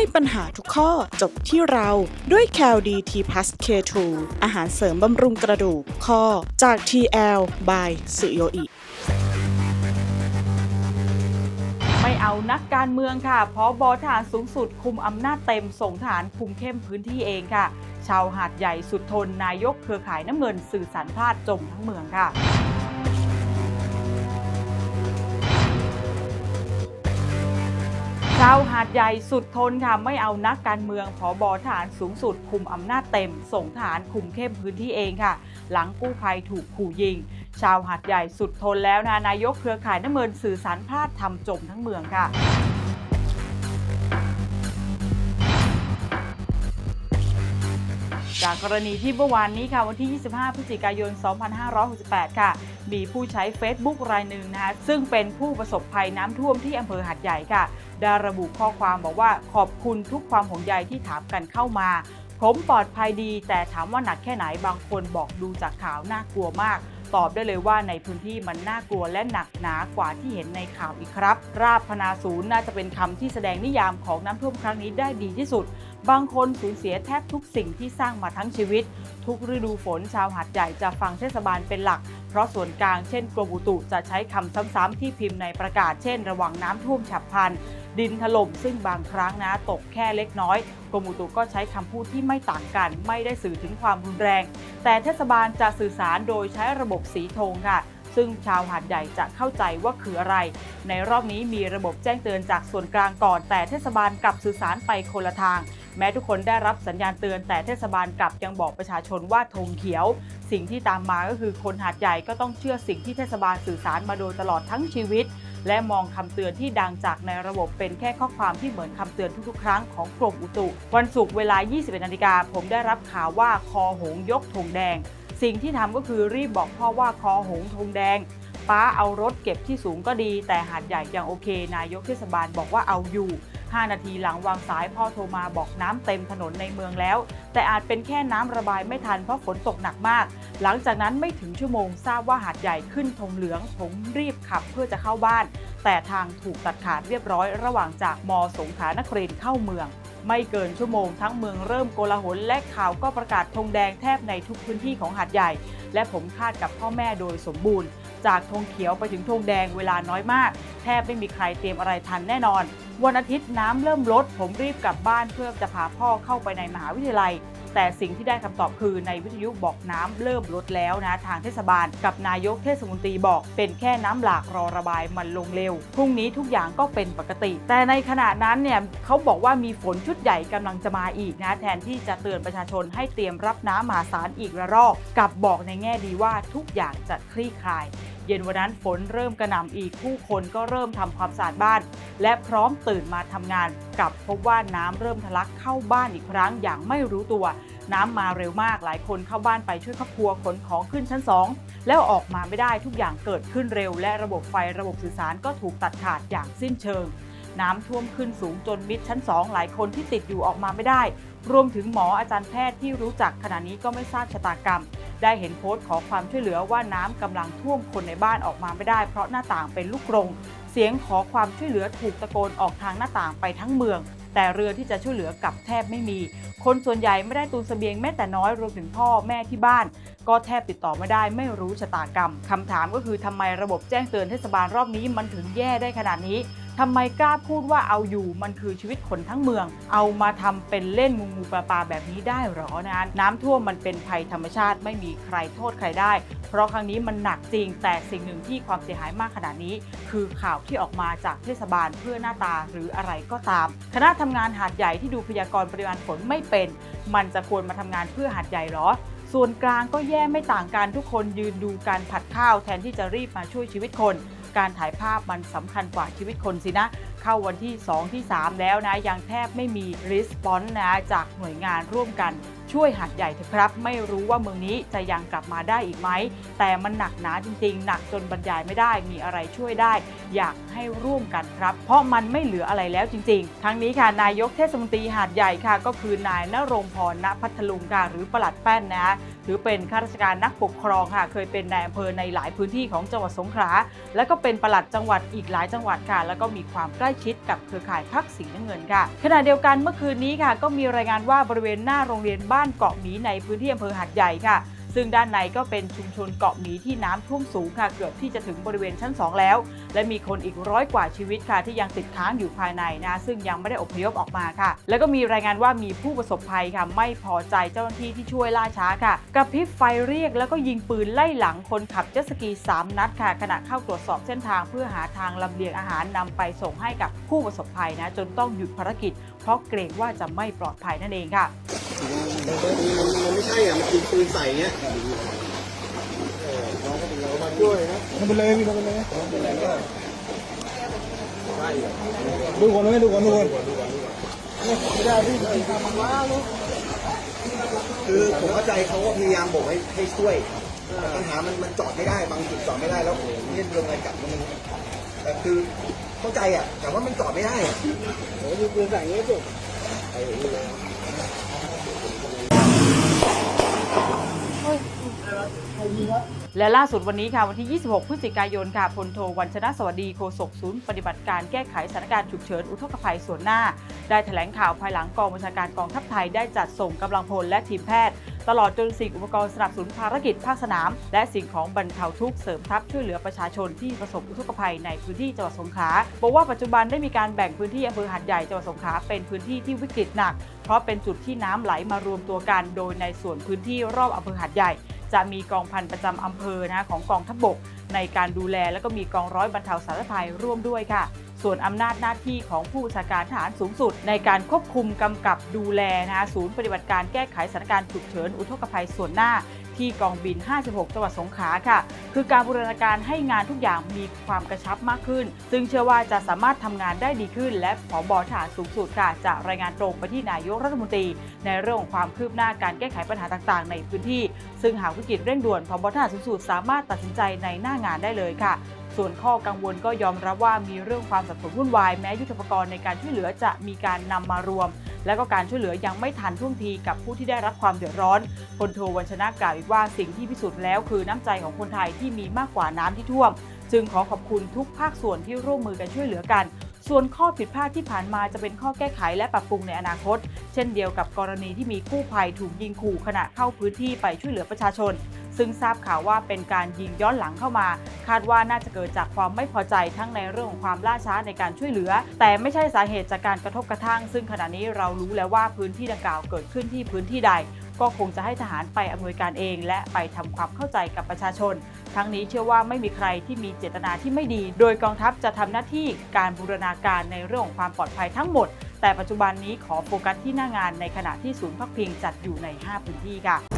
ให้ปัญหาทุกข้อจบที่เราด้วย c a l d t p l u s K2 อาหารเสริมบำรุงกระดูกข้อจาก TL by สุโยอิไม่เอานักการเมืองค่ะเพราะบอทหารสูงสุดคุมอำนาจเต็มส่งทหารคุมเข้มพื้นที่เองค่ะ ชาวหาดใหญ่สุดทนนายกเครือข่ายน้ำเงินสื่อสารพลาดจมทั้งเมืองค่ะาวหาดใหญ่สุดทนค่ะไม่เอานักการเมืองผอบอทหารสูงสุด คุมอำนาจเต็ม ส่งทหารคุมเข้มพื้นที่เองค่ะ หลังกู้ภัยถูกขู่ยิง ชาวหาดใหญ่สุดทนแล้วนะนายกเครือข่ายน้ำเงินสื่อสารพลาดทำจมทั้งเมืองค่ะ จากกรณีที่เมื่อวานนี้ค่ะวันที่ 25 พฤศจิกายน 2568 ค่ะ มีผู้ใช้ Facebook รายหนึ่งนะคะซึ่งเป็นผู้ประสบภัยน้ำท่วมที่อำเภอหัดใหญ่ค่ะได้ระบุข้อความบอกว่าขอบคุณทุกความห่วงใยที่ถามกันเข้ามา ผมปลอดภัยดี แต่ถามว่าหนักแค่ไหนบางคนบอกดูจากข่าวน่ากลัวมาก อบได้เลยว่าในพื้นที่มันน่ากลัวและหนักหนากว่าที่เห็นในข่าวอีกครับ ราบพนาศูนย์น่าจะเป็นคำที่แสดงนิยามของน้ำท่วมครั้งนี้ได้ดีที่สุด บางคนสูญเสียแทบทุกสิ่งที่สร้างมาทั้งชีวิต ทุกฤดูฝนชาวหาดใหญ่จะฟังเทศบาลเป็นหลัก เพราะส่วนกลางเช่นกรมอุตุจะใช้คำซ้ำๆที่พิมพ์ในประกาศเช่น ระวังน้ำท่วมฉับพลัน ดินถล่มซึ่งบางครั้งนะตกแค่เล็กน้อยกรมอุตุก็ใช้คำพูดที่ไม่ต่างกัน ไม่ได้สื่อถึงความรุนแรง แต่เทศบาลจะสื่อสารโดยใช้ระบบสีธงค่ะซึ่งชาวหาดใหญ่จะเข้าใจว่าคืออะไร ในรอบนี้มีระบบแจ้งเตือนจากส่วนกลางก่อน แต่เทศบาลกลับสื่อสารไปคนละทาง แม้ทุกคนได้รับสัญญาณเตือน แต่เทศบาลกลับยังบอกประชาชนว่าธงเขียว สิ่งที่ตามมาก็คือคนหาดใหญ่ก็ต้องเชื่อสิ่งที่เทศบาลสื่อสารมาโดยตลอดทั้งชีวิต และมองคำเตือนที่ดังจากในระบบเป็นแค่ข้อความที่เหมือนคำเตือนทุกๆ ครั้งของกรมอุตุ วันศุกร์เวลา 21นาฬิกาผมได้รับข่าวว่าคอหงยกธงแดง สิ่งที่ทำก็คือรีบบอกพ่อว่าคอหงธงแดงป้าเอารถเก็บที่สูงก็ดี แต่หาดใหญ่ยังโอเค นายกเทศบาลบอกว่าเอาอยู่ 5 นาทีหลังวางสายพ่อโทรมาบอกน้ำเต็มถนนในเมืองแล้ว แต่อาจเป็นแค่น้ำระบายไม่ทันเพราะฝนตกหนักมาก หลังจากนั้นไม่ถึงชั่วโมงทราบว่าหาดใหญ่ขึ้นธงเหลืองผมรีบขับเพื่อจะเข้าบ้าน แต่ทางถูกตัดขาดเรียบร้อยระหว่างจากมสงขลานครินเข้าเมือง ไม่เกินชั่วโมงทั้งเมืองเริ่มโกลาหลและข่าวก็ประกาศธงแดงแทบในทุกพื้นที่ของหาดใหญ่ และผมคาดกับพ่อแม่โดยสมบูรณ์ จากธงเขียวไปถึงธงแดงเวลาน้อยมาก แทบไม่มีใครเตรียมอะไรทันแน่นอน วันอาทิตย์น้ำเริ่มลด ผมรีบกลับบ้านเพื่อจะพาพ่อเข้าไปในมหาวิทยาลัย แต่สิ่งที่ได้คำตอบคือในวิทยุบอกน้ำเริ่มลดแล้วนะ ทางเทศบาลกับนายกเทศมนตรีบอก เป็นแค่น้ำหลากรอระบายมันลงเร็ว พรุ่งนี้ทุกอย่างก็เป็นปกติ แต่ในขณะนั้นเนี่ยเขาบอกว่ามีฝนชุดใหญ่กำลังจะมาอีกนะ แทนที่จะเตือนประชาชนให้เตรียมรับน้ำมหาศาลอีกระรอกกลับบอกในแง่ดีว่าทุกอย่างจะคลี่คลาย เย็นวันนั้นฝนเริ่มกระหน่ำอีกผู้คนก็เริ่มทำความสะอาดบ้าน และพร้อมตื่นมาทำงานกลับพบว่าน้ำเริ่มทะลักเข้าบ้านอีกครั้งอย่างไม่รู้ตัว น้ำมาเร็วมากหลายคนเข้าบ้านไปช่วยครอบครัวขนของขึ้นชั้น2แล้วออกมาไม่ได้ทุกอย่างเกิดขึ้นเร็ว และระบบไฟระบบสื่อสารก็ถูกตัดขาดอย่างสิ้นเชิง น้ำท่วมขึ้นสูงจนมิดชั้น2หลายคนที่ติดอยู่ออกมาไม่ได้ รวมถึงหมออาจารย์แพทย์ที่รู้จักขณะนี้ก็ไม่ทราบชะตากรรม ได้เห็นโพสต์ขอความช่วยเหลือว่าน้ำกำลังท่วมคนในบ้านออกมาไม่ได้ เพราะหน้าต่างเป็นลูกกรงเสียงขอความช่วยเหลือถูกตะโกนออกทางหน้าต่างไปทั้งเมือง แต่เรือที่จะช่วยเหลือกลับแทบไม่มี คนส่วนใหญ่ไม่ได้ตุนเสบียงแม้แต่น้อยรวมถึงพ่อแม่ที่บ้าน ก็แทบติดต่อไม่ได้ไม่รู้ชะตากรรมคำถามก็คือทำไมระบบแจ้งเตือนเทศบาลรอบนี้มันถึงแย่ได้ขนาดนี้ ทำไมกล้าพูดว่าเอาอยู่มันคือชีวิตคนทั้งเมือง เอามาทำเป็นเล่นงูงูปลาปลาแบบนี้ได้หรอนะน้ำท่วมมันเป็นภัยธรรมชาติไม่มีใครโทษใครได้ เพราะครั้งนี้มันหนักจริง แต่สิ่งหนึ่งที่ความเสียหายมากขนาดนี้ คือข่าวที่ออกมาจากเทศบาลเพื่อหน้าตาหรืออะไรก็ตาม คณะทำงานหาดใหญ่ที่ดูพยากรณ์ปริมาณฝนไม่เป็น มันจะควรมาทำงานเพื่อหาดใหญ่หรอส่วนกลางก็แย่ไม่ต่างกันทุกคนยืนดูการผัดข้าวแทนที่จะรีบมาช่วยชีวิตคน การถ่ายภาพมันสำคัญกว่าชีวิตคนสินะ เข้าวันที่ 2 ที่ 3 แล้วนะ ยังแทบไม่มีรีสปอนส์นะจากหน่วยงานร่วมกัน ช่วยหาดใหญ่เถอะครับ ไม่รู้ว่าเมืองนี้จะยังกลับมาได้อีกไหม แต่มันหนักหนาจริงๆ หนักจนบรรยายไม่ได้มีอะไรช่วยได้ อยากให้ร่วมกันครับ เพราะมันไม่เหลืออะไรแล้วจริง ๆ ทั้งนี้ค่ะนายกเทศมนตรีหาดใหญ่ค่ะ ก็คือนายนรงพรณพัทลุงค่ะหรือประหลัดแป้นนะถือเป็นข้าราชการนักปกครองค่ะ เคยเป็นนายอำเภอในหลายพื้นที่ของจังหวัดสงขลาและก็เป็นประหลัดจังหวัดอีกหลายจังหวัดค่ะ แล้วก็มีความใกล้ชิดกับเครือข่ายพักสีน้ำเงินค่ะขณะเดียวกันเมื่อคืนนี้ค่ะ ก็มีรายงานว่าบริเวณหน้าโรงเรียนบ้านานเกาะหมีในพื้นที่อำเภอหาดใหญ่ค่ะ ซึ่งด้านในก็เป็นชุมชนเกาะหมีที่น้ำท่วมสูงค่ะ เกือบที่จะถึงบริเวณชั้น 2 แล้ว และมีคนอีกร้อยกว่าชีวิตค่ะ ที่ยังติดค้างอยู่ภายในนะ ซึ่งยังไม่ได้อพยพออกมาค่ะ แล้วก็มีรายงานว่ามีผู้ประสบภัยค่ะ ไม่พอใจเจ้าหน้าที่ที่ช่วยล่าช้าค่ะกระพริบไฟเรียกแล้วก็ยิงปืนไล่หลังคนขับเจ็ตสกี 3 นัดค่ะ ขณะเข้าตรวจสอบเส้นทางเพื่อหาทางลำเลียงอาหารนำไปส่งให้กับผู้ประสบภัยนะจนต้องหยุดภารกิจ เพราะเกรงว่าจะไม่ปลอดภัยนั่นเองค่ะ มันไม่ใช่อะ มันยิงปืนใส่เงี้ยทำไปเลยพี่ทำไปเลยดูก่อนเลยดูก่อนดูก่อนไม่ได้พี่ทำมันว้าลูกคือผมเข้าใจเขาก็พยายามบอกให้ให้ช่วยแต่ปัญหามันมันจอดไม่ได้บางจุดจอดไม่ได้แล้วเนี่ยเรื่องอะไรกลับมันแต่คือเข้าใจอะแต่ว่ามันจอดไม่ได้อะโอ้ยปืนใส่เงี้ยจบ และล่าสุดวันนี้ค่ะวันที่ 26 พฤศจิกายนค่ะพลโทวันชนะสวัสดีโฆษกศูนย์ปฏิบัติการแก้ไขสถานการณ์ฉุกเฉินอุทกภัยส่วนหน้า ได้แถลงข่าวภายหลังกองบัญชาการกองทัพไทยได้จัดส่งกำลังพลและทีมแพทย์ ตลอดจนสิ่งอุปกรณ์สนับสนุนภารกิจภาคสนาม และสิ่งของบรรเทาทุกข์เสริมทัพช่วยเหลือประชาชนที่ประสบอุทกภัยในพื้นที่จังหวัดสงขลาบอกว่าปัจจุบันได้มีการแบ่งพื้นที่อำเภอหาดใหญ่จังหวัดสงขลาเป็นพื้นที่ที่วิกฤตหนัก เพราะเป็นจุดที่น้ำไหลมารวมตัวกัน โดยในส่วนพื้นที่รอบอำเภอหาดใหญ่ จะมีกองพันประจำอำเภอนะของกองทัพบก ในการดูแลแล้วก็มีกองร้อยบรรเทาสาธารณภัยร่วมด้วยค่ะ ส่วนอำนาจหน้าที่ของผู้บัญชาการทหารสูงสุด ในการควบคุมกำกับดูแลนะศูนย์ปฏิบัติการแก้ไขสถานการณ์ฉุกเฉินอุทกภัยส่วนหน้า ที่กองบิน 56 จังหวัดสงขลาค่ะ คือการบูรณาการให้งานทุกอย่างมีความกระชับมากขึ้น ซึ่งเชื่อว่าจะสามารถทำงานได้ดีขึ้น และผบทหารสูงสุดค่ะจะรายงานตรงไปที่นายกรัฐมนตรี ในเรื่องของความคืบหน้าการแก้ไขปัญหาต่างๆ ในพื้นที่ ซึ่งหากวิกฤตเร่งด่วนผบทหารสูงสุดสามารถตัดสินใจในหน้างานได้เลยค่ะส่วนข้อกังวลก็ยอมรับว่ามีเรื่องความสับสนวุ่นวายแม้ยุทธปกรณ์ในการช่วยเหลือจะมีการนำมารวม และก็การช่วยเหลือยังไม่ทันท่วงทีกับผู้ที่ได้รับความเดือดร้อนพลโทวัญชนะกล่าวอีกว่าสิ่งที่พิสูจน์แล้วคือน้ำใจของคนไทยที่มีมากกว่าน้ำที่ท่วม จึงขอขอบคุณทุกภาคส่วนที่ร่วมมือกันช่วยเหลือกันส่วนข้อผิดพลาดที่ผ่านมาจะเป็นข้อแก้ไขและปรับปรุงในอนาคต เช่นเดียวกับกรณีที่มีกู้ภัยถูกยิงขู่ขณะเข้าพื้นที่ไปช่วยเหลือประชาชน ซึ่งทราบข่าวว่าเป็นการยิงย้อนหลังเข้ามา คาดว่าน่าจะเกิดจากความไม่พอใจทั้งในเรื่องของความล่าช้าในการช่วยเหลือ แต่ไม่ใช่สาเหตุจากการกระทบกระทั่ง ซึ่งขณะนี้เรารู้แล้วว่าพื้นที่ดังกล่าวเกิดขึ้นที่พื้นที่ใด ก็คงจะให้ทหารไปอำนวยการเอง และไปทำความเข้าใจกับประชาชน ทั้งนี้เชื่อว่าไม่มีใครที่มีเจตนาที่ไม่ดี โดยกองทัพจะทำหน้าที่การบูรณาการในเรื่องของความปลอดภัยทั้งหมด แต่ปัจจุบันนี้ขอโฟกัสที่หน้างานในขณะที่ศูนย์พักพิงจัดอยู่ใน 5 พื้นที่ค่ะ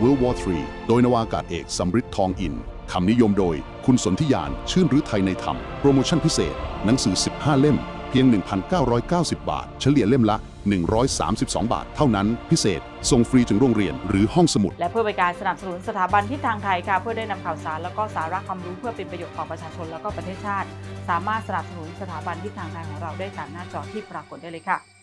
World War III โดยนวากาศเอกสำริดทองอิน คำนิยมโดยคุณสนธิยาน ชื่นรือไทยในธรรม โปรโมชั่นพิเศษ หนังสือ 15 เล่ม เพียง 1,990 บาท เฉลี่ยเล่มละ 132 บาท เท่านั้น พิเศษ ส่งฟรีถึงโรงเรียนหรือห้องสมุด และเพื่อเป็นการสนับสนุนสถาบันทิศทางไทยค่ะ เพื่อได้นำข่าวสารแล้วก็สาระความรู้เพื่อเป็นประโยชน์ต่อประชาชนแล้วก็ประเทศชาติ สามารถสนับสนุนสถาบันทิศทางไทยของเราได้ตามหน้าจอที่ปรากฏได้เลยค่ะ